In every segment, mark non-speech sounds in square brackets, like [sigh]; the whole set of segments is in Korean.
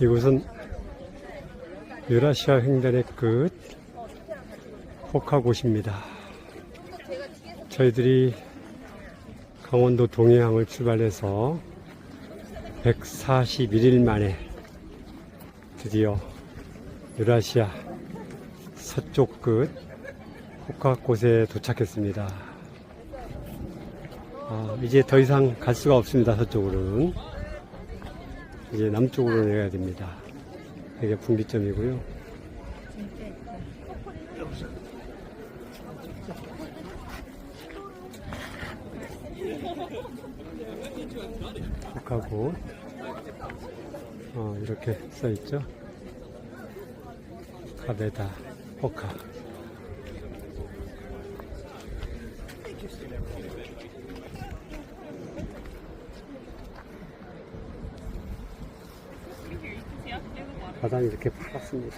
이곳은 유라시아 횡단의 끝 호카곳입니다. 저희들이 강원도 동해항을 출발해서 141일 만에 드디어 유라시아 서쪽 끝 호카곳에 도착했습니다. 아, 이제 더 이상 갈 수가 없습니다. 서쪽으로는. 이제 남쪽으로 내려야 됩니다. 이게 분기점이고요. 호카고 어, 이렇게 써 있죠. 카베다 호카. 바닥이 이렇게 파랗습니다.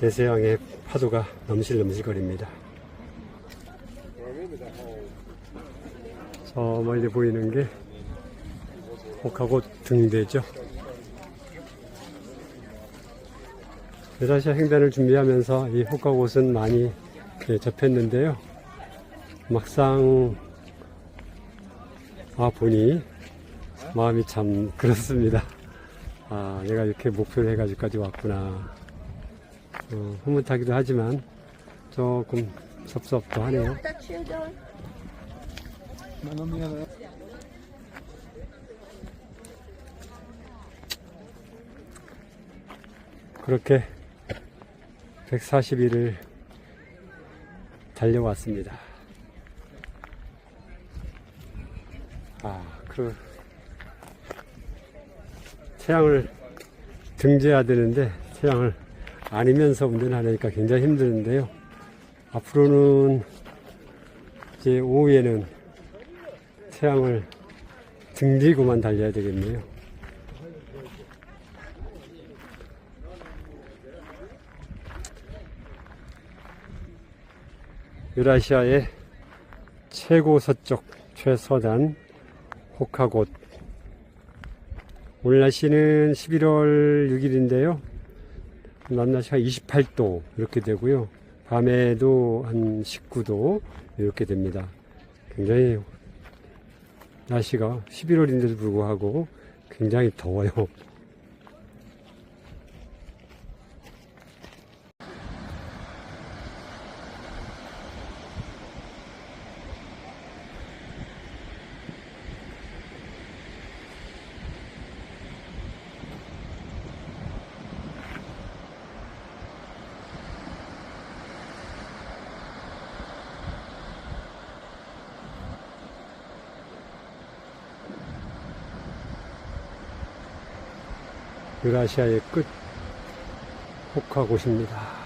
대서양의 파도가 넘실넘실거립니다. 저 멀리 보이는 게 호카고 등대죠. 여자시아 횡단을 준비하면서 이 호카곳은 많이 예, 접했는데요. 막상 와 보니 마음이 참 [laughs] 그렇습니다. 아, 내가 이렇게 목표를 해가지고까지 왔구나. 어, 흐뭇하기도 하지만 조금 섭섭도 하네요. 그렇게 140일을 달려왔습니다. 아, 그, 태양을 등재해야 되는데, 태양을 아니면서 운전하니까 굉장히 힘드는데요. 앞으로는 이제 오후에는 태양을 등지고만 달려야 되겠네요. 유라시아의 최고 서쪽 최서단 호카곳. 오늘 날씨는 11월 6일인데요. 낮 날씨가 28도 이렇게 되고요. 밤에도 한 19도 이렇게 됩니다. 굉장히 날씨가 11월인데도 불구하고 굉장히 더워요 유라시아의 끝 호카곳입니다